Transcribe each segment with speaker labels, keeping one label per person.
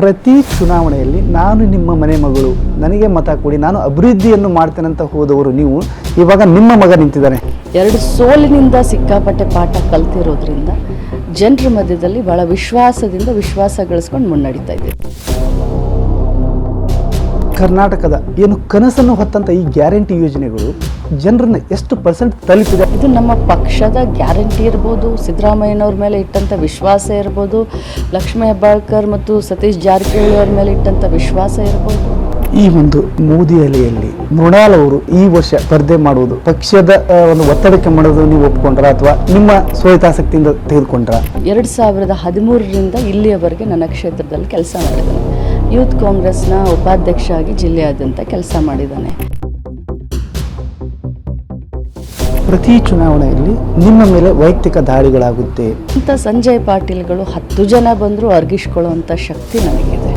Speaker 1: ಪ್ರತಿ ಚುನಾವಣೆಯಲ್ಲಿ ನಾನು ನಿಮ್ಮ ಮನೆ ಮಗಳು, ನನಗೆ ಮತ ಕೊಡಿ, ನಾನು ಅಭಿವೃದ್ಧಿಯನ್ನು ಮಾಡ್ತೇನೆ ಹೋದವರು ನೀವು, ಇವಾಗ ನಿಮ್ಮ ಮಗ ನಿಂತಿದ್ದಾನೆ.
Speaker 2: ಎರಡು ಸೋಲಿನಿಂದ ಸಿಕ್ಕಾಪಟ್ಟೆ ಪಾಠ ಕಲ್ತಿರೋದ್ರಿಂದ ಜನರ ಮಧ್ಯದಲ್ಲಿ ಬಹಳ ವಿಶ್ವಾಸದಿಂದ ವಿಶ್ವಾಸ ಗಳಿಸ್ಕೊಂಡು ಮುನ್ನಡೀತಾ ಇದ್ದೀವಿ.
Speaker 1: ಕರ್ನಾಟಕದ ಏನು ಕನಸನ್ನು ಹೊತ್ತಂಥ ಈ ಗ್ಯಾರಂಟಿ ಯೋಜನೆಗಳು ಜನರನ್ನ ಎಷ್ಟು ಪರ್ಸೆಂಟ್ ತಲುಪಿದೆ?
Speaker 2: ಇದು ನಮ್ಮ ಪಕ್ಷದ ಗ್ಯಾರಂಟಿ ಇರ್ಬೋದು ಸಿದ್ದರಾಮಯ್ಯನವ್ರ ಮೇಲೆ ಇಟ್ಟಂಥ ವಿಶ್ವಾಸ ಇರ್ಬೋದು ಲಕ್ಷ್ಮೀ ಹೆಬ್ಬಾಳ್ಕರ್ ಮತ್ತು ಸತೀಶ್ ಜಾರಕಿಹೊಳಿ ಅವ್ರ ಮೇಲೆ ಇಟ್ಟಂಥ ವಿಶ್ವಾಸ ಇರ್ಬೋದು.
Speaker 1: ಈ ಒಂದು ಮೋದಿ ಅಲೆಯಲ್ಲಿ ಮೃಣಾಲ್ ಅವರು ಈ ವರ್ಷ ಸ್ಪರ್ಧೆ ಮಾಡುವುದು ಪಕ್ಷದ ಒಂದು ಒತ್ತಡಕ್ಕೆ ಮಾಡೋದು ನೀವು ಒಪ್ಕೊಂಡ್ರ ಅಥವಾ ನಿಮ್ಮ ಸ್ವಯತಾಸಕ್ತಿಯಿಂದ ತೆಗೆದುಕೊಂಡ್ರ?
Speaker 2: ಎರಡು ಸಾವಿರದ ಹದಿಮೂರರಿಂದ ಇಲ್ಲಿಯವರೆಗೆ ನನ್ನ ಕ್ಷೇತ್ರದಲ್ಲಿ ಕೆಲಸ ಮಾಡಿದ್ದಾನೆ. ಯೂತ್ ಕಾಂಗ್ರೆಸ್ನ ಉಪಾಧ್ಯಕ್ಷ ಆಗಿ ಜಿಲ್ಲೆಯಾದ್ಯಂತ ಕೆಲಸ ಮಾಡಿದ್ದಾನೆ.
Speaker 1: ಪ್ರತಿ ಚುನಾವಣೆಯಲ್ಲಿ ನಿಮ್ಮ ಮೇಲೆ ವೈಯಕ್ತಿಕ ದಾಳಿಗಳಾಗುತ್ತೆ.
Speaker 2: ಅಂತ ಸಂಜಯ್ ಪಾಟೀಲ್ಗಳು ಹತ್ತು ಜನ ಬಂದರೂ ಅರ್ಗಿಸ್ಕೊಳ್ಳುವಂಥ ಶಕ್ತಿ ನನಗಿದೆ.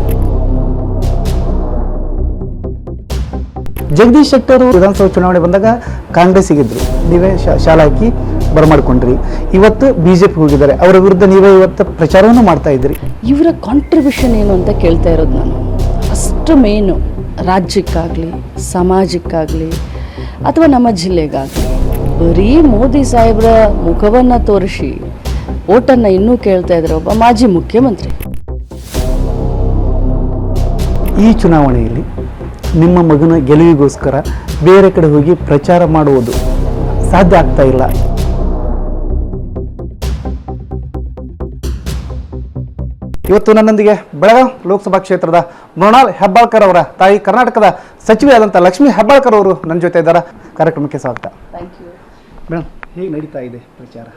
Speaker 1: ಜಗದೀಶ್ ಶೆಟ್ಟರ್ ವಿಧಾನಸಭಾ ಚುನಾವಣೆ ಬಂದಾಗ ಕಾಂಗ್ರೆಸ್ಸಿಗಿದ್ರು ನೀವೇ ಶಾ- ಶಾಲಾ ಹಾಕಿ ಬರಮಾಡ್ಕೊಂಡ್ರಿ. ಇವತ್ತು ಬಿಜೆಪಿ ಹೋಗಿದ್ದಾರೆ. ಅವರ ವಿರುದ್ಧ ನೀವೇ ಇವತ್ತು ಪ್ರಚಾರವನ್ನು ಮಾಡ್ತಾ ಇದ್ರಿ
Speaker 2: ಇವರ ಕಾಂಟ್ರಿಬ್ಯೂಷನ್ ಏನು ಅಂತ ಕೇಳ್ತಾ ಇರೋದು ನಾನು. ಅಷ್ಟು ಮೇನು ರಾಜ್ಯಕ್ಕಾಗಲಿ ಸಮಾಜಕ್ಕಾಗಲಿ ಅಥವಾ ನಮ್ಮ ಜಿಲ್ಲೆಗಾಗಲಿ. ಬರೀ ಮೋದಿ ಸಾಹೇಬರ ಮುಖವನ್ನು ತೋರಿಸಿ ಓಟನ್ನು ಇನ್ನೂ ಕೇಳ್ತಾ ಇದ್ದಾರೆ ಒಬ್ಬ ಮಾಜಿ ಮುಖ್ಯಮಂತ್ರಿ.
Speaker 1: ಈ ಚುನಾವಣೆಯಲ್ಲಿ ನಿಮ್ಮ ಮಗನ ಗೆಲುವಿಗೋಸ್ಕರ ಬೇರೆ ಕಡೆ ಹೋಗಿ ಪ್ರಚಾರ ಮಾಡುವುದು ಸಾಧ್ಯ ಆಗ್ತಾ ಇಲ್ಲ. ಇವತ್ತು ನನ್ನೊಂದಿಗೆ ಬೆಳಗಾಂ ಲೋಕಸಭಾ ಕ್ಷೇತ್ರದ ಮೃಣಾಲ್ ಹೆಬ್ಬಾಳ್ಕರ್ ಅವರ ತಾಯಿ ಕರ್ನಾಟಕದ ಸಚಿವೆ ಆದಂಥ ಲಕ್ಷ್ಮೀ ಹೆಬ್ಬಾಳ್ಕರ್ ಅವರು ನನ್ನ ಜೊತೆ ಇದ್ದಾರೆ. ಕಾರ್ಯಕ್ರಮಕ್ಕೆ ಸ್ವಾಗತ.
Speaker 2: ಥ್ಯಾಂಕ್ ಯು
Speaker 1: ಮೇಡಮ್ ಹೇಗೆ ನಡೀತಾ ಇದೆ ಪ್ರಚಾರ?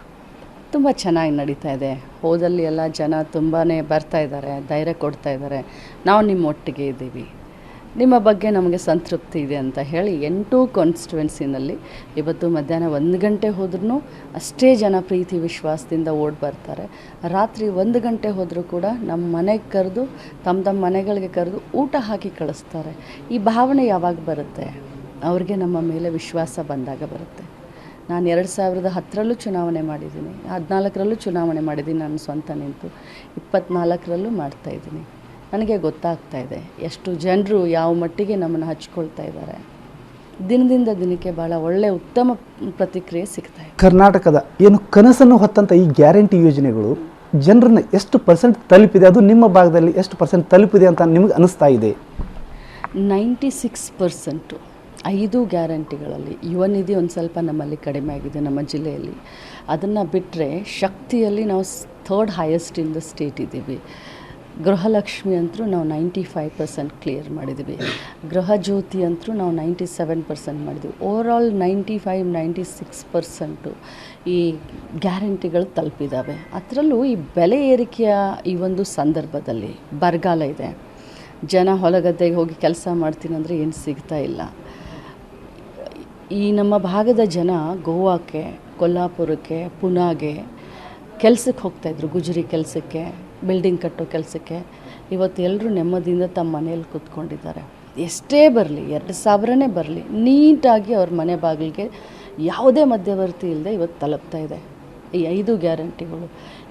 Speaker 2: ತುಂಬ ಚೆನ್ನಾಗಿ ನಡೀತಾ ಇದೆ. ಹೋದಲ್ಲಿ ಎಲ್ಲ ಜನ ತುಂಬಾ ಬರ್ತಾ ಇದ್ದಾರೆ ಧೈರ್ಯ ಕೊಡ್ತಾ ಇದ್ದಾರೆ. ನಾವು ನಿಮ್ಮ ಒಟ್ಟಿಗೆ ಇದ್ದೀವಿ. ನಿಮ್ಮ ಬಗ್ಗೆ ನಮಗೆ ಸಂತೃಪ್ತಿ ಇದೆ ಅಂತ ಹೇಳಿ ಎಂಟು ಕಾನ್ಸ್ಟಿಟ್ಯುವೆನ್ಸಿನಲ್ಲಿ ಇವತ್ತು ಮಧ್ಯಾಹ್ನ ಒಂದು ಗಂಟೆ ಹೋದ್ರೂ ಅಷ್ಟೇ ಜನ ಪ್ರೀತಿ ವಿಶ್ವಾಸದಿಂದ ಓಡ್ ಬರ್ತಾರೆ. ರಾತ್ರಿ ಒಂದು ಗಂಟೆ ಹೋದರೂ ಕೂಡ ನಮ್ಮ ಮನೆಗೆ ಕರೆದು, ತಮ್ಮ ತಮ್ಮ ಮನೆಗಳಿಗೆ ಕರೆದು ಊಟ ಹಾಕಿ ಕಳಿಸ್ತಾರೆ. ಈ ಭಾವನೆ ಯಾವಾಗ ಬರುತ್ತೆ? ಅವ್ರಿಗೆ ನಮ್ಮ ಮೇಲೆ ವಿಶ್ವಾಸ ಬಂದಾಗ ಬರುತ್ತೆ. ನಾನು ಎರಡು ಸಾವಿರದ ಹತ್ತರಲ್ಲೂ ಚುನಾವಣೆ ಮಾಡಿದ್ದೀನಿ. ಹದಿನಾಲ್ಕರಲ್ಲೂ ಚುನಾವಣೆ ಮಾಡಿದ್ದೀನಿ. ನಾನು ಸ್ವಂತ ನಿಂತು ಇಪ್ಪತ್ನಾಲ್ಕರಲ್ಲೂ ಮಾಡ್ತಾಯಿದ್ದೀನಿ ನನಗೆ ಗೊತ್ತಾಗ್ತಾ ಇದೆ ಎಷ್ಟು ಜನರು ಯಾವ ಮಟ್ಟಿಗೆ ನಮ್ಮನ್ನು ಹಚ್ಕೊಳ್ತಾ ಇದ್ದಾರೆ. ದಿನದಿಂದ ದಿನಕ್ಕೆ ಭಾಳ ಒಳ್ಳೆಯ ಉತ್ತಮ ಪ್ರತಿಕ್ರಿಯೆ ಸಿಗ್ತಾ ಇದೆ.
Speaker 1: ಕರ್ನಾಟಕದ ಏನು ಕನಸನ್ನು ಹೊತ್ತಂಥ ಈ ಗ್ಯಾರಂಟಿ ಯೋಜನೆಗಳು ಜನರನ್ನ ಎಷ್ಟು ಪರ್ಸೆಂಟ್ ತಲುಪಿದೆ ಅದು ನಿಮ್ಮ ಭಾಗದಲ್ಲಿ ಎಷ್ಟು ಪರ್ಸೆಂಟ್ ತಲುಪಿದೆ ಅಂತ ನಿಮಗೆ ಅನಿಸ್ತಾ ಇದೆ?
Speaker 2: ನೈಂಟಿ ಸಿಕ್ಸ್ ಪರ್ಸೆಂಟು ಐದು ಗ್ಯಾರಂಟಿಗಳಲ್ಲಿ ಯುವ ನಿಧಿ ಒಂದು ಸ್ವಲ್ಪ ನಮ್ಮಲ್ಲಿ ಕಡಿಮೆ ಆಗಿದೆ ನಮ್ಮ ಜಿಲ್ಲೆಯಲ್ಲಿ. ಅದನ್ನು ಬಿಟ್ಟರೆ ಶಕ್ತಿಯಲ್ಲಿ ನಾವು third highest in the state ಇದ್ದೀವಿ. ಗೃಹಲಕ್ಷ್ಮಿ ಅಂತೂ ನಾವು ನೈಂಟಿ ಫೈವ್ ಪರ್ಸೆಂಟ್ ಕ್ಲಿಯರ್ ಮಾಡಿದ್ವಿ. ಗೃಹಜ್ಯೋತಿ ಅಂತೂ ನಾವು ನೈಂಟಿ ಸೆವೆನ್ ಪರ್ಸೆಂಟ್ ಮಾಡಿದ್ವಿ. Overall ninety five, ninety six percent ಈ ಗ್ಯಾರಂಟಿಗಳು ತಲುಪಿದ್ದಾವೆ ಅದರಲ್ಲೂ ಈ ಬೆಲೆ ಏರಿಕೆಯ ಈ ಒಂದು ಸಂದರ್ಭದಲ್ಲಿ ಬರಗಾಲ ಇದೆ. ಜನ ಹೊಲಗದ್ದೆಗೆ ಹೋಗಿ ಕೆಲಸ ಮಾಡ್ತೀನಿ ಅಂದರೆ ಏನು ಸಿಗ್ತಾ ಇಲ್ಲ. ಈ ನಮ್ಮ ಭಾಗದ ಜನ ಗೋವಾಕ್ಕೆ, ಕೊಲ್ಲಾಪುರಕ್ಕೆ, ಪುನಾಗೆ ಕೆಲಸಕ್ಕೆ ಹೋಗ್ತಾಯಿದ್ರು ಗುಜರಿ ಕೆಲಸಕ್ಕೆ. ಬಿಲ್ಡಿಂಗ್ ಕಟ್ಟೋ ಕೆಲಸಕ್ಕೆ ಇವತ್ತು ಎಲ್ಲರೂ ನೆಮ್ಮದಿಯಿಂದ ತಮ್ಮ ಮನೆಯಲ್ಲಿ ಕೂತ್ಕೊಂಡಿದ್ದಾರೆ. ಎಷ್ಟೇ ಬರಲಿ, ಎರಡು ಸಾವಿರನೇ ಬರಲಿ, ನೀಟಾಗಿ ಅವ್ರ ಮನೆ ಬಾಗಿಲಿಗೆ ಯಾವುದೇ ಮಧ್ಯವರ್ತಿ ಇಲ್ಲದೆ ಇವತ್ತು ತಲುಪ್ತಾ ಇದೆ. ಈ ಐದು ಗ್ಯಾರಂಟಿಗಳು.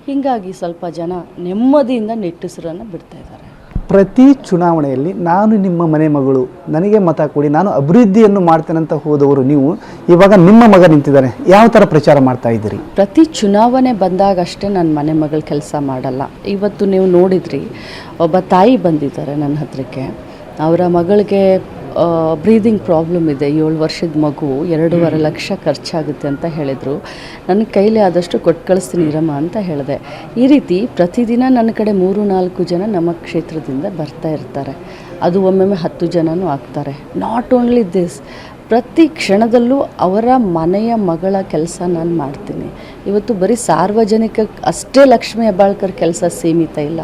Speaker 2: ಹೀಗಾಗಿ ಸ್ವಲ್ಪ ಜನ ನೆಮ್ಮದಿಯಿಂದ ನಿಟ್ಟುಸಿರನ್ನು ಬಿಡ್ತಾ ಇದ್ದಾರೆ.
Speaker 1: ಪ್ರತಿ ಚುನಾವಣೆಯಲ್ಲಿ ನಾನು ನಿಮ್ಮ ಮನೆ ಮಗಳು, ನನಗೆ ಮತ ಕೊಡಿ, ನಾನು ಅಭಿವೃದ್ಧಿಯನ್ನು ಮಾಡ್ತೇನೆ ಹೋದವರು ನೀವು, ಇವಾಗ ನಿಮ್ಮ ಮಗ ನಿಂತಿದ್ದಾನೆ. ಯಾವ ಥರ ಪ್ರಚಾರ ಮಾಡ್ತಾ ಇದ್ದೀರಿ?
Speaker 2: ಪ್ರತಿ ಚುನಾವಣೆ ಬಂದಾಗಷ್ಟೇ ನನ್ನ ಮನೆ ಮಗಳ ಕೆಲಸ ಮಾಡಲ್ಲ. ಇವತ್ತು ನೀವು ನೋಡಿದ್ರಿ, ಒಬ್ಬ ತಾಯಿ ಬಂದಿದ್ದಾರೆ ನನ್ನ ಹತ್ರಕ್ಕೆ. ಅವರ ಮಗಳಿಗೆ ಬ್ರೀದಿಂಗ್ ಪ್ರಾಬ್ಲಮ್ ಇದೆ. ಏಳು ವರ್ಷದ ಮಗು ಎರಡೂವರೆ ಲಕ್ಷ ಖರ್ಚಾಗುತ್ತೆ ಅಂತ ಹೇಳಿದರು. ನನ್ನ ಕೈಲಿ ಆದಷ್ಟು ಕೊಟ್ಟು ಕಳಿಸ್ತೀನಿ ಇರಮ್ಮ ಅಂತ ಹೇಳಿದೆ. ಈ ರೀತಿ ಪ್ರತಿದಿನ ನನ್ನ ಕಡೆ ಮೂರು ನಾಲ್ಕು ಜನ ನಮ್ಮ ಕ್ಷೇತ್ರದಿಂದ ಬರ್ತಾ ಇರ್ತಾರೆ. ಅದು ಒಮ್ಮೊಮ್ಮೆ ಹತ್ತು ಜನನೂ ಆಗ್ತಾರೆ. ನಾಟ್ ಓನ್ಲಿ ದಿಸ್ ಪ್ರತಿ ಕ್ಷಣದಲ್ಲೂ ಅವರ ಮನೆಯ ಮಗಳ ಕೆಲಸ ನಾನು ಮಾಡ್ತೀನಿ. ಇವತ್ತು ಬರೀ ಸಾರ್ವಜನಿಕ ಅಷ್ಟೇ ಲಕ್ಷ್ಮೀ ಹೆಬ್ಬಾಳ್ಕರ್ ಕೆಲಸ ಸೀಮಿತ ಇಲ್ಲ.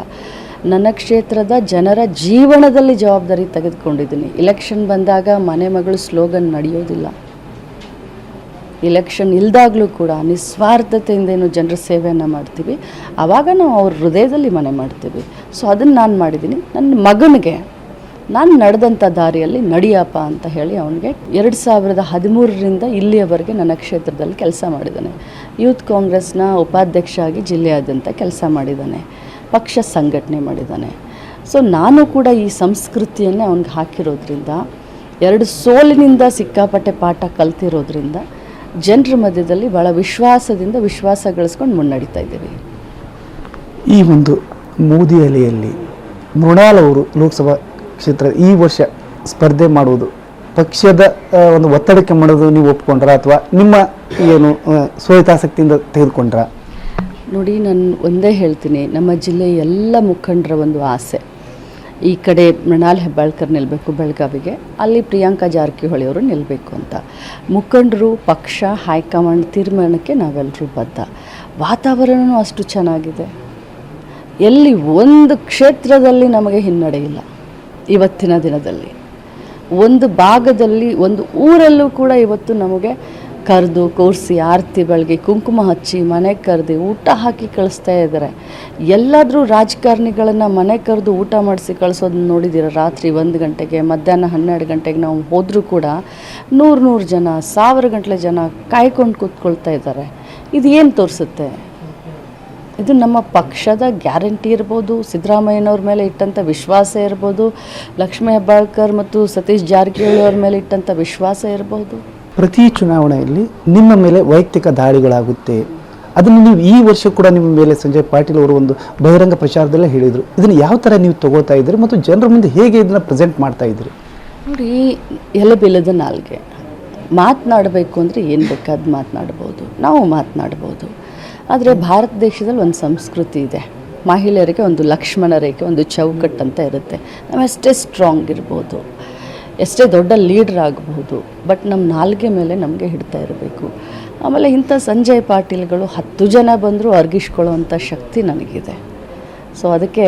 Speaker 2: ನನ್ನ ಕ್ಷೇತ್ರದ ಜನರ ಜೀವನದಲ್ಲಿ ಜವಾಬ್ದಾರಿ ತೆಗೆದುಕೊಂಡಿದ್ದೀನಿ. ಇಲೆಕ್ಷನ್ ಬಂದಾಗ ಮನೆ ಮಗಳು ಸ್ಲೋಗನ್ ನಡೆಯೋದಿಲ್ಲ. ಇಲೆಕ್ಷನ್ ಇಲ್ದಾಗಲೂ ಕೂಡ ನಿಸ್ವಾರ್ಥತೆಯಿಂದ ಏನು ಜನರ ಸೇವೆಯನ್ನು ಮಾಡ್ತೀವಿ. ಆವಾಗ ನಾವು ಅವ್ರ ಹೃದಯದಲ್ಲಿ ಮನೆ ಮಾಡ್ತೀವಿ. ಸೊ ಅದನ್ನು ನಾನು ಮಾಡಿದ್ದೀನಿ. ನನ್ನ ಮಗನಿಗೆ ನಾನು ನಡೆದಂಥ ದಾರಿಯಲ್ಲಿ ನಡಿಯಪ್ಪ ಅಂತ ಹೇಳಿ ಅವನಿಗೆ ಎರಡು ಸಾವಿರದ ಹದಿಮೂರರಿಂದ ಇಲ್ಲಿಯವರೆಗೆ ನನ್ನ ಕ್ಷೇತ್ರದಲ್ಲಿ ಕೆಲಸ ಮಾಡಿದ್ದಾನೆ. ಯೂತ್ ಕಾಂಗ್ರೆಸ್ನ ಉಪಾಧ್ಯಕ್ಷ ಆಗಿ ಜಿಲ್ಲೆಯಾದ್ಯಂತ ಕೆಲಸ ಮಾಡಿದ್ದಾನೆ. ಪಕ್ಷ ಸಂಘಟನೆ ಮಾಡಿದ್ದಾನೆ. ಸೊ ನಾನು ಕೂಡ ಈ ಸಂಸ್ಕೃತಿಯನ್ನೇ ಅವ್ನಿಗೆ ಹಾಕಿರೋದ್ರಿಂದ, ಎರಡು ಸೋಲಿನಿಂದ ಸಿಕ್ಕಾಪಟ್ಟೆ ಪಾಠ ಕಲ್ತಿರೋದ್ರಿಂದ, ಜನರ ಮಧ್ಯದಲ್ಲಿ ಭಾಳ ವಿಶ್ವಾಸದಿಂದ ವಿಶ್ವಾಸ ಗಳಿಸ್ಕೊಂಡು ಮುನ್ನಡೀತಾ ಇದ್ದೀವಿ.
Speaker 1: ಈ ಒಂದು ಮೋದಿ ಅಲೆಯಲ್ಲಿ ಮೃಣಾಲ್ ಅವರು ಲೋಕಸಭಾ ಕ್ಷೇತ್ರ ಈ ವರ್ಷ ಸ್ಪರ್ಧೆ ಮಾಡುವುದು, ಪಕ್ಷದ ಒಂದು ಒತ್ತಡಕ್ಕೆ ಮಾಡೋದು ನೀವು ಒಪ್ಕೊಂಡ್ರ ಅಥವಾ ನಿಮ್ಮ ಏನು ಸ್ವಹಿತಾಸಕ್ತಿಯಿಂದ ತೆಗೆದುಕೊಂಡ್ರ?
Speaker 2: ನೋಡಿ, ನಾನು ಒಂದೇ ಹೇಳ್ತೀನಿ, ನಮ್ಮ ಜಿಲ್ಲೆಯ ಎಲ್ಲ ಮುಖಂಡರ ಒಂದು ಆಸೆ. ಈ ಕಡೆ ಮೃಣಾಲ್ ಹೆಬ್ಬಾಳ್ಕರ್ ನಿಲ್ಲಬೇಕು ಬೆಳಗಾವಿಗೆ, ಅಲ್ಲಿ ಪ್ರಿಯಾಂಕಾ ಜಾರಕಿಹೊಳಿ ಅವರು ನಿಲ್ಲಬೇಕು ಅಂತ. ಮುಖಂಡರು, ಪಕ್ಷ, ಹೈಕಮಾಂಡ್ ತೀರ್ಮಾನಕ್ಕೆ ನಾವೆಲ್ಲರೂ ಬದ್ಧ. ವಾತಾವರಣವೂ ಅಷ್ಟು ಚೆನ್ನಾಗಿದೆ. ಎಲ್ಲಿ ಒಂದು ಕ್ಷೇತ್ರದಲ್ಲಿ ನಮಗೆ ಹಿನ್ನಡೆ ಇಲ್ಲ, ಇವತ್ತಿನ ದಿನದಲ್ಲಿ. ಒಂದು ಭಾಗದಲ್ಲಿ, ಒಂದು ಊರಲ್ಲೂ ಕೂಡ ಇವತ್ತು ನಮಗೆ ಕರೆದು ಕೂರಿಸಿ ಆರತಿ ಬೆಳಗ್ಗೆ ಕುಂಕುಮ ಹಚ್ಚಿ ಮನೆಗೆ ಕರೆದು ಊಟ ಹಾಕಿ ಕಳಿಸ್ತಾ ಇದ್ದಾರೆ. ಎಲ್ಲಾದರೂ ರಾಜಕಾರಣಿಗಳನ್ನು ಮನೆ ಕರೆದು ಊಟ ಮಾಡಿಸಿ ಕಳಿಸೋದನ್ನ ನೋಡಿದ್ದೀರ ರಾತ್ರಿ ಒಂದು ಗಂಟೆಗೆ, ಮಧ್ಯಾಹ್ನ ಹನ್ನೆರಡು ಗಂಟೆಗೆ ನಾವು ಹೋದರೂ ಕೂಡ ನೂರು ನೂರು ಜನ, ಸಾವಿರ ಗಂಟಲೆ ಜನ ಕಾಯ್ಕೊಂಡು ಕೂತ್ಕೊಳ್ತಾ ಇದ್ದಾರೆ. ಇದು ಏನು ತೋರಿಸುತ್ತೆ? ಇದು ನಮ್ಮ ಪಕ್ಷದ ಗ್ಯಾರಂಟಿ ಇರ್ಬೋದು, ಸಿದ್ದರಾಮಯ್ಯನವ್ರ ಮೇಲೆ ಇಟ್ಟಂಥ ವಿಶ್ವಾಸ ಇರ್ಬೋದು, ಲಕ್ಷ್ಮೀ ಹೆಬ್ಬಾಳ್ಕರ್ ಮತ್ತು ಸತೀಶ್ ಜಾರಕಿಹೊಳಿ ಅವ್ರ ಮೇಲೆ ಇಟ್ಟಂಥ ವಿಶ್ವಾಸ ಇರ್ಬೋದು.
Speaker 1: ಪ್ರತಿ ಚುನಾವಣೆಯಲ್ಲಿ ನಿಮ್ಮ ಮೇಲೆ ವೈಯಕ್ತಿಕ ದಾಳಿಗಳಾಗುತ್ತೆ. ಅದನ್ನು ನೀವು ಈ ವರ್ಷ ಕೂಡ ನಿಮ್ಮ ಮೇಲೆ ಸಂಜಯ್ ಪಾಟೀಲ್ ಅವರು ಒಂದು ಬಹಿರಂಗ ಪ್ರಚಾರದಲ್ಲೇ ಹೇಳಿದರು. ಇದನ್ನು ಯಾವ ಥರ ನೀವು ತಗೋತಾ ಇದ್ದೀರಿ ಮತ್ತು ಜನರ ಮುಂದೆ ಹೇಗೆ ಇದನ್ನು ಪ್ರೆಸೆಂಟ್ ಮಾಡ್ತಾ ಇದ್ದೀರಿ?
Speaker 2: ನೋಡಿ, ಎಲೆ ಬೆಲ್ಲದ ನಾಲ್ಗೆ. ಮಾತನಾಡಬೇಕು ಅಂದರೆ ಏನು ಬೇಕಾದ ಮಾತನಾಡ್ಬೋದು. ನಾವು ಮಾತನಾಡ್ಬೋದು. ಆದರೆ ಭಾರತ ದೇಶದಲ್ಲಿ ಒಂದು ಸಂಸ್ಕೃತಿ ಇದೆ. ಮಹಿಳೆಯರಿಗೆ ಒಂದು ಲಕ್ಷ್ಮಣ ರೇಖೆ ಒಂದು ಚೌಕಟ್ಟು ಅಂತ ಇರುತ್ತೆ. ನಾವು ಅಷ್ಟೇ ಸ್ಟ್ರಾಂಗ್ ಇರ್ಬೋದು. ಎಷ್ಟೇ ದೊಡ್ಡ ಲೀಡ್ರ್ ಆಗಬಹುದು ಬಟ್ ನಮ್ಮ ನಾಲ್ಗೆ ಮೇಲೆ ನಮಗೆ ಹಿಡ್ತಾ ಇರಬೇಕು. ಆಮೇಲೆ ಇಂಥ ಸಂಜಯ್ ಪಾಟೀಲ್ಗಳು ಹತ್ತು ಜನ ಬಂದರೂ ಅರ್ಗಿಸ್ಕೊಳ್ಳೋ ಅಂಥ ಶಕ್ತಿ ನನಗಿದೆ. ಸೊ ಅದಕ್ಕೆ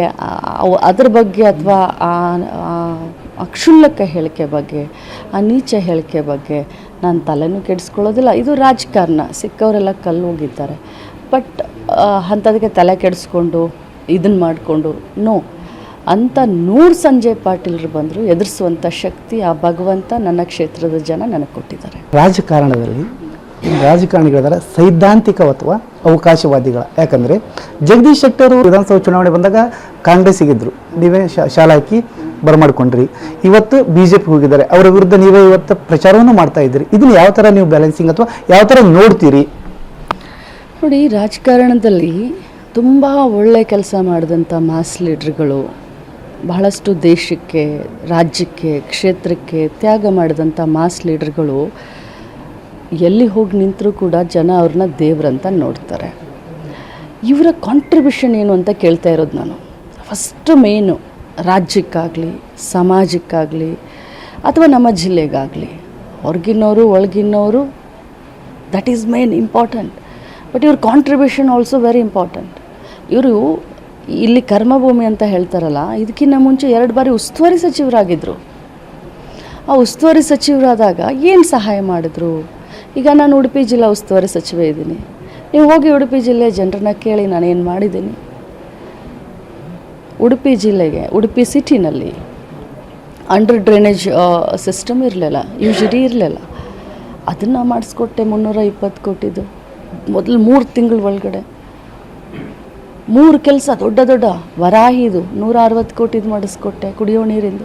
Speaker 2: ಅದ್ರ ಬಗ್ಗೆ ಅಥವಾ ಆ ಅಕ್ಷುಲ್ಲಕ ಹೇಳಿಕೆ ಬಗ್ಗೆ, ಆ ನೀಚ ಹೇಳಿಕೆ ಬಗ್ಗೆ ನಾನು ತಲೆನೂ ಕೆಡಿಸ್ಕೊಳ್ಳೋದಿಲ್ಲ. ಇದು ರಾಜಕಾರಣ, ಸಿಕ್ಕವರೆಲ್ಲ ಕಲ್ಲು ಹೋಗಿದ್ದಾರೆ ಬಟ್ ಅಂಥದಕ್ಕೆ ತಲೆ ಕೆಡಿಸ್ಕೊಂಡು ಇದನ್ನು ಮಾಡಿಕೊಂಡು ನೋ ಅಂಥ ನೂರು ಸಂಜಯ್ ಪಾಟೀಲ್ರು ಬಂದರು ಎದುರಿಸುವಂಥ ಶಕ್ತಿ ಆ ಭಗವಂತ ನನ್ನ ಕ್ಷೇತ್ರದ ಜನ ನನಗೆ ಕೊಟ್ಟಿದ್ದಾರೆ.
Speaker 1: ರಾಜಕಾರಣದಲ್ಲಿ ರಾಜಕಾರಣಿಗಳಿದ್ದಾರೆ ಸೈದ್ಧಾಂತಿಕ ಅಥವಾ ಅವಕಾಶವಾದಿಗಳ. ಯಾಕಂದರೆ ಜಗದೀಶ್ ಶೆಟ್ಟರು ವಿಧಾನಸಭಾ ಚುನಾವಣೆ ಬಂದಾಗ ಕಾಂಗ್ರೆಸ್ಸಿಗಿದ್ದರು ನೀವೇ ಶಾ- ಶಾಲಾ ಹಾಕಿ ಬರಮಾಡ್ಕೊಂಡ್ರಿ. ಇವತ್ತು ಬಿ ಜೆ ಪಿ ಹೋಗಿದ್ದಾರೆ. ಅವರ ವಿರುದ್ಧ ನೀವೇ ಇವತ್ತು ಪ್ರಚಾರವನ್ನು ಮಾಡ್ತಾ ಇದ್ದೀರಿ. ಇದನ್ನು ಯಾವ ಥರ ನೀವು ಬ್ಯಾಲೆನ್ಸಿಂಗ್ ಅಥವಾ ಯಾವ ಥರ ನೋಡ್ತೀರಿ?
Speaker 2: ನೋಡಿ ರಾಜಕಾರಣದಲ್ಲಿ ತುಂಬ ಒಳ್ಳೆ ಕೆಲಸ ಮಾಡಿದಂಥ ಮಾಸ್ ಲೀಡ್ರ್ಗಳು ಬಹಳಷ್ಟು ದೇಶಕ್ಕೆ, ರಾಜ್ಯಕ್ಕೆ, ಕ್ಷೇತ್ರಕ್ಕೆ ತ್ಯಾಗ ಮಾಡಿದಂಥ ಮಾಸ್ ಲೀಡರ್ಗಳು ಎಲ್ಲಿ ಹೋಗಿ ನಿಂತರೂ ಕೂಡ ಜನ ಅವ್ರನ್ನ ದೇವ್ರಂತ ನೋಡ್ತಾರೆ. ಇವರ ಕಾಂಟ್ರಿಬ್ಯೂಷನ್ ಏನು ಅಂತ ಕೇಳ್ತಾ ಇರೋದು ನಾನು. ಫಸ್ಟ್ ಮೇನು ರಾಜ್ಯಕ್ಕಾಗಲಿ, ಸಮಾಜಕ್ಕಾಗಲಿ, ಅಥವಾ ನಮ್ಮ ಜಿಲ್ಲೆಗಾಗಲಿ. ಹೊರಗಿನವರು, ಒಳಗಿನವರು that is main important but ಇವ್ರ ಕಾಂಟ್ರಿಬ್ಯೂಷನ್ ಆಲ್ಸೋ ವೆರಿ ಇಂಪಾರ್ಟೆಂಟ್ ಇವರು ಇಲ್ಲಿ ಕರ್ಮಭೂಮಿ ಅಂತ ಹೇಳ್ತಾರಲ್ಲ, ಇದಕ್ಕಿಂತ ಮುಂಚೆ ಎರಡು ಬಾರಿ ಉಸ್ತುವಾರಿ ಸಚಿವರಾಗಿದ್ದರು ಆ ಉಸ್ತುವಾರಿ ಸಚಿವರಾದಾಗ ಏನು ಸಹಾಯ ಮಾಡಿದ್ರು? ಈಗ ನಾನು ಉಡುಪಿ ಜಿಲ್ಲಾ ಉಸ್ತುವಾರಿ ಸಚಿವ ಇದ್ದೀನಿ. ನೀವು ಹೋಗಿ ಉಡುಪಿ ಜಿಲ್ಲೆ ಜನರನ್ನ ಕೇಳಿ ನಾನು ಏನು ಮಾಡಿದ್ದೀನಿ? ಉಡುಪಿ ಜಿಲ್ಲೆಗೆ, ಉಡುಪಿ ಸಿಟಿನಲ್ಲಿ ಅಂಡರ್ ಡ್ರೈನೇಜ್ ಸಿಸ್ಟಮ್ ಇರಲಿಲ್ಲ ಯೂಶಲಿ ಇರಲಿಲ್ಲ. ಅದನ್ನು ಮಾಡಿಸ್ಕೊಟ್ಟೆ ಮುನ್ನೂರ ಇಪ್ಪತ್ತು ಕೋಟಿದು. ಮೊದಲು ಮೂರು ತಿಂಗಳ ಒಳಗಡೆ. ಮೂರು ಕೆಲಸ, ದೊಡ್ಡ ದೊಡ್ಡ ವರಾಹಿದು ನೂರ ಅರವತ್ತು ಕೋಟಿದು ಮಾಡಿಸ್ಕೊಟ್ಟೆ, ಕುಡಿಯೋ ನೀರಿಂದು.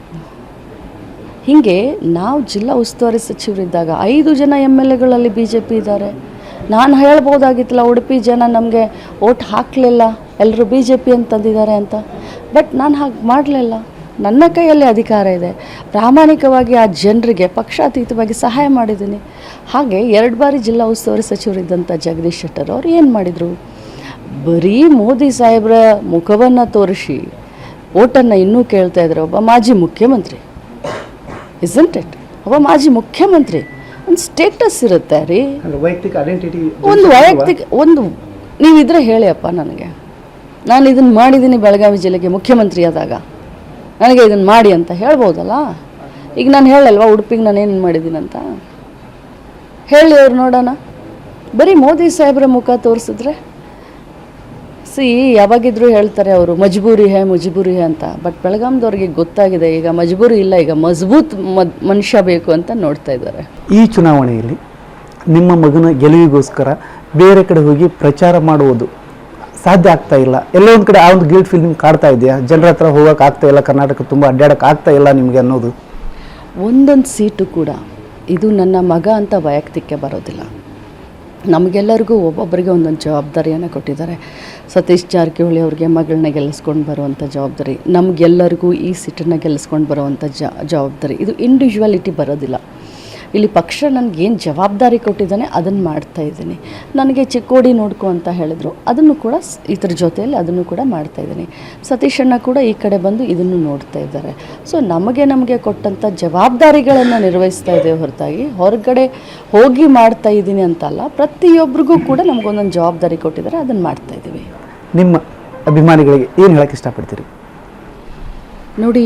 Speaker 2: ಹೀಗೆ ನಾವು ಜಿಲ್ಲಾ ಉಸ್ತುವಾರಿ ಸಚಿವರಿದ್ದಾಗ ಐದು ಜನ ಎಂ ಎಲ್ ಎಗಳಲ್ಲಿ ಬಿ ಜೆ ಪಿ ಇದ್ದಾರೆ. ನಾನು ಹೇಳ್ಬೋದಾಗಿತ್ತಲ್ಲ, ಉಡುಪಿ ಜನ ನಮಗೆ ಓಟ್ ಹಾಕಲಿಲ್ಲ ಎಲ್ಲರೂ ಬಿ ಜೆ ಪಿ ಅಂತಂದಿದ್ದಾರೆ ಅಂತ. ಬಟ್ ನಾನು ಹಾಗೆ ಮಾಡಲಿಲ್ಲ. ನನ್ನ ಕೈಯಲ್ಲಿ ಅಧಿಕಾರ ಇದೆ. ಪ್ರಾಮಾಣಿಕವಾಗಿ ಆ ಜನರಿಗೆ ಪಕ್ಷಾತೀತವಾಗಿ ಸಹಾಯ ಮಾಡಿದ್ದೀನಿ. ಹಾಗೆ ಎರಡು ಬಾರಿ ಜಿಲ್ಲಾ ಉಸ್ತುವಾರಿ ಸಚಿವರಿದ್ದಂಥ ಜಗದೀಶ್ ಶೆಟ್ಟರ್ ಅವರು ಏನು ಮಾಡಿದರು? ಬರೀ ಮೋದಿ ಸಾಹೇಬ್ರ ಮುಖವನ್ನು ತೋರಿಸಿ ಓಟನ್ನು ಇನ್ನೂ ಕೇಳ್ತಾ ಇದ್ದಾರೆ ಒಬ್ಬ ಮಾಜಿ ಮುಖ್ಯಮಂತ್ರಿ. ಇಸಂಟ್ ಇಟ್ ಒಬ್ಬ ಮಾಜಿ ಮುಖ್ಯಮಂತ್ರಿ. ಒಂದು ಸ್ಟೇಟಸ್ ಇರುತ್ತೆ ರೀ.
Speaker 1: ವೈಯಕ್ತಿಕ ಐಡೆಂಟಿಟಿ
Speaker 2: ಒಂದು ವೈಯಕ್ತಿಕ ಒಂದು ನೀವಿದ್ರೆ ಹೇಳಿ ಅಪ್ಪ ನನಗೆ. ನಾನು ಇದನ್ನು ಮಾಡಿದ್ದೀನಿ ಬೆಳಗಾವಿ ಜಿಲ್ಲೆಗೆ ಮುಖ್ಯಮಂತ್ರಿ ಆದಾಗ. ನನಗೆ ಇದನ್ನು ಮಾಡಿ ಅಂತ ಹೇಳ್ಬೋದಲ್ಲ? ಈಗ ನಾನು ಹೇಳಲ್ವಾ ಉಡುಪಿಗೆ ನಾನು ಏನು ಮಾಡಿದ್ದೀನಿ ಅಂತ? ಹೇಳಿ ಅವ್ರು ನೋಡೋಣ. ಬರೀ ಮೋದಿ ಸಾಹೇಬ್ರ ಮುಖ ತೋರಿಸಿದ್ರೆ ಸಿ ಯಾವಾಗಿದ್ರು ಹೇಳ್ತಾರೆ ಅವರು ಮಜ್ಬೂರಿ ಹೇ ಮಜ್ಬೂರಿ ಹೇ ಅಂತ. ಬಟ್ ಬೆಳಗಾಂದವ್ರಿಗೆ ಗೊತ್ತಾಗಿದೆ ಈಗ ಮಜ್ಬೂರಿ ಇಲ್ಲ ಈಗ ಮಜಬೂತ್ ಮದ್ ಮನುಷ್ಯ ಬೇಕು ಅಂತ ನೋಡ್ತಾ ಇದ್ದಾರೆ.
Speaker 1: ಈ ಚುನಾವಣೆಯಲ್ಲಿ ನಿಮ್ಮ ಮಗನ ಗೆಲುವಿಗೋಸ್ಕರ ಬೇರೆ ಕಡೆ ಹೋಗಿ ಪ್ರಚಾರ ಮಾಡುವುದು ಸಾಧ್ಯ ಆಗ್ತಾ ಇಲ್ಲ. ಎಲ್ಲೋ ಒಂದು ಕಡೆ ಆ ಒಂದು ಗಿಲ್ಟ್ ಫೀಲ್ ನಿಮ್ಗೆ ಕಾಡ್ತಾ ಇದೆಯಾ? ಜನರ ಹತ್ರ ಹೋಗೋಕೆ ಆಗ್ತಾ ಇಲ್ಲ ಕರ್ನಾಟಕ ತುಂಬ ಅಡ್ಡಾಡಕ್ಕೆ ಆಗ್ತಾ ಇಲ್ಲ ನಿಮಗೆ ಅನ್ನೋದು?
Speaker 2: ಒಂದೊಂದು ಸೀಟು ಕೂಡ ಇದು ನನ್ನ ಮಗ ಅಂತ ವೈಯಕ್ತಿಕ ಬರೋದಿಲ್ಲ. ನಮಗೆಲ್ಲರಿಗೂ ಒಬ್ಬೊಬ್ಬರಿಗೆ ಒಂದೊಂದು ಜವಾಬ್ದಾರಿಯನ್ನು ಕೊಟ್ಟಿದ್ದಾರೆ. ಸತೀಶ್ ಜಾರಕಿಹೊಳಿ ಅವ್ರಿಗೆ ಮಗಳನ್ನ ಗೆಲ್ಲಿಸ್ಕೊಂಡು ಬರುವಂಥ ಜವಾಬ್ದಾರಿ. ನಮಗೆಲ್ಲರಿಗೂ ಈ ಸಿಟ್ಟನ್ನು ಗೆಲ್ಲಿಸ್ಕೊಂಡು ಬರುವಂಥ ಜವಾಬ್ದಾರಿ. ಇದು ಇಂಡಿವಿಜುವಾಲಿಟಿ ಬರೋದಿಲ್ಲ. ಇಲ್ಲಿ ಪಕ್ಷ ನನಗೇನು ಜವಾಬ್ದಾರಿ ಕೊಟ್ಟಿದ್ದಾನೆ ಅದನ್ನು ಮಾಡ್ತಾ ಇದ್ದೀನಿ. ನನಗೆ ಚಿಕ್ಕೋಡಿ ನೋಡ್ಕೊ ಅಂತ ಹೇಳಿದ್ರು. ಅದನ್ನು ಕೂಡ ಇದ್ರ ಜೊತೆಯಲ್ಲಿ ಅದನ್ನು ಕೂಡ ಮಾಡ್ತಾ ಇದ್ದೀನಿ. ಅಣ್ಣ ಕೂಡ ಈ ಕಡೆ ಬಂದು ಇದನ್ನು ನೋಡ್ತಾ ಇದ್ದಾರೆ. ಸೊ ನಮಗೆ ನಮಗೆ ಕೊಟ್ಟಂಥ ಜವಾಬ್ದಾರಿಗಳನ್ನು ನಿರ್ವಹಿಸ್ತಾ ಇದ್ದೇವೆ ಹೊರತಾಗಿ ಹೊರಗಡೆ ಹೋಗಿ ಮಾಡ್ತಾ ಇದ್ದೀನಿ ಅಂತಲ್ಲ ಪ್ರತಿಯೊಬ್ಬರಿಗೂ ಕೂಡ ನಮಗೊಂದೊಂದು ಜವಾಬ್ದಾರಿ ಕೊಟ್ಟಿದ್ದಾರೆ ಅದನ್ನು ಮಾಡ್ತಾ ಇದ್ದೀವಿ.
Speaker 1: ನಿಮ್ಮ ಅಭಿಮಾನಿಗಳಿಗೆ ಏನು ಹೇಳಕ್ಕೆ ಇಷ್ಟಪಡ್ತೀರಿ?
Speaker 2: ನೋಡಿ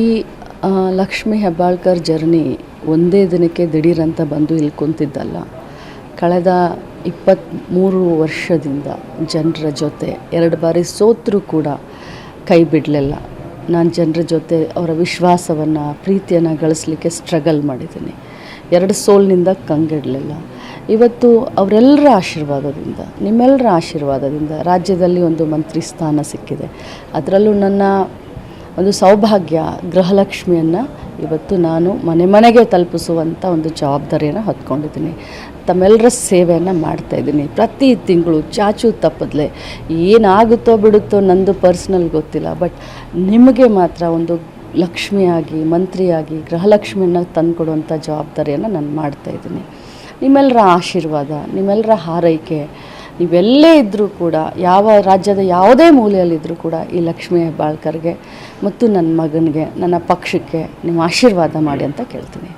Speaker 2: ಲಕ್ಷ್ಮೀ ಹೆಬ್ಬಾಳ್ಕರ್ ಜರ್ನಿ ಒಂದೇ ದಿನಕ್ಕೆ ದಿಢೀರಂತ ಬಂದು ಇಲ್ಲಿ ಕುಂತಿದ್ದಲ್ಲ. ಕಳೆದ ಇಪ್ಪತ್ತ್ಮೂರು ವರ್ಷದಿಂದ ಜನರ ಜೊತೆ ಎರಡು ಬಾರಿ ಸೋತರೂ ಕೂಡ ಕೈ ಬಿಡಲಿಲ್ಲ. ನಾನು ಜನರ ಜೊತೆ ಅವರ ವಿಶ್ವಾಸವನ್ನು, ಪ್ರೀತಿಯನ್ನು ಗಳಿಸ್ಲಿಕ್ಕೆ ಸ್ಟ್ರಗಲ್ ಮಾಡಿದ್ದೀನಿ. ಎರಡು ಸೋಲ್ನಿಂದ ಕಂಗೆಡಲಿಲ್ಲ. ಇವತ್ತು ಅವರೆಲ್ಲರ ಆಶೀರ್ವಾದದಿಂದ ನಿಮ್ಮೆಲ್ಲರ ಆಶೀರ್ವಾದದಿಂದ ರಾಜ್ಯದಲ್ಲಿ ಒಂದು ಮಂತ್ರಿ ಸ್ಥಾನ ಸಿಕ್ಕಿದೆ. ಅದರಲ್ಲೂ ನನ್ನ ಒಂದು ಸೌಭಾಗ್ಯ ಗೃಹಲಕ್ಷ್ಮಿಯನ್ನು ಇವತ್ತು ನಾನು ಮನೆ ಮನೆಗೆ ತಲುಪಿಸುವಂಥ ಒಂದು ಜವಾಬ್ದಾರಿಯನ್ನು ಹೊತ್ಕೊಂಡಿದ್ದೀನಿ. ತಮ್ಮೆಲ್ಲರ ಸೇವೆಯನ್ನು ಮಾಡ್ತಾಯಿದ್ದೀನಿ ಪ್ರತಿ ತಿಂಗಳು ಚಾಚು ತಪ್ಪದಲೆ ಏನಾಗುತ್ತೋ ಬಿಡುತ್ತೋ ನಂದು ಪರ್ಸ್ನಲ್ ಗೊತ್ತಿಲ್ಲ. ಬಟ್ ನಿಮಗೆ ಮಾತ್ರ ಒಂದು ಲಕ್ಷ್ಮಿಯಾಗಿ, ಮಂತ್ರಿಯಾಗಿ, ಗೃಹಲಕ್ಷ್ಮಿಯನ್ನು ತಂದುಕೊಡುವಂಥ ಜವಾಬ್ದಾರಿಯನ್ನು ನಾನು ಮಾಡ್ತಾಯಿದ್ದೀನಿ ನಿಮ್ಮೆಲ್ಲರ ಆಶೀರ್ವಾದ ನಿಮ್ಮೆಲ್ಲರ ಹಾರೈಕೆ ನೀವೆಲ್ಲೇ ಇದ್ದರೂ ಕೂಡ, ಯಾವ ರಾಜ್ಯದ ಯಾವುದೇ ಮೂಲೆಯಲ್ಲಿದ್ದರೂ ಕೂಡ ಈ ಲಕ್ಷ್ಮೀ ಹೆಬ್ಬಾಳ್ಕರ್ಗೆ ಮತ್ತು ನನ್ನ ಮಗನಿಗೆ, ನನ್ನ ಪಕ್ಷಕ್ಕೆ ನಿಮ್ಮ ಆಶೀರ್ವಾದ ಮಾಡಿ ಅಂತ ಕೇಳ್ತೀನಿ.